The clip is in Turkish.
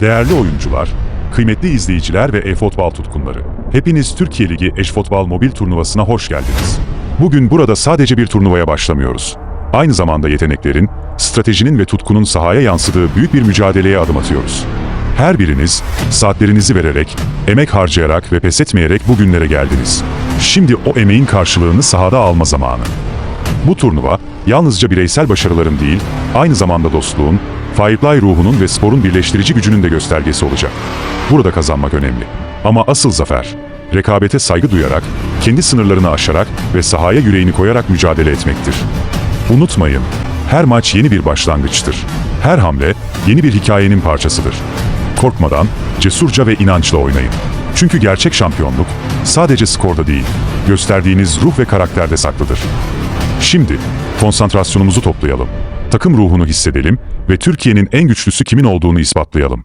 Değerli oyuncular, kıymetli izleyiciler ve e-futbol tutkunları. Hepiniz Türkiye Ligi eş-futbol mobil turnuvasına hoş geldiniz. Bugün burada sadece bir turnuvaya başlamıyoruz. Aynı zamanda yeteneklerin, stratejinin ve tutkunun sahaya yansıdığı büyük bir mücadeleye adım atıyoruz. Her biriniz saatlerinizi vererek, emek harcayarak ve pes etmeyerek bugünlere geldiniz. Şimdi o emeğin karşılığını sahada alma zamanı. Bu turnuva yalnızca bireysel başarıların değil, aynı zamanda dostluğun, Firefly ruhunun ve sporun birleştirici gücünün de göstergesi olacak. Burada kazanmak önemli. Ama asıl zafer, rekabete saygı duyarak, kendi sınırlarını aşarak ve sahaya yüreğini koyarak mücadele etmektir. Unutmayın, her maç yeni bir başlangıçtır. Her hamle yeni bir hikayenin parçasıdır. Korkmadan, cesurca ve inançla oynayın. Çünkü gerçek şampiyonluk sadece skorda değil, gösterdiğiniz ruh ve karakterde saklıdır. Şimdi konsantrasyonumuzu toplayalım. Takım ruhunu hissedelim ve Türkiye'nin en güçlüsü kimin olduğunu ispatlayalım.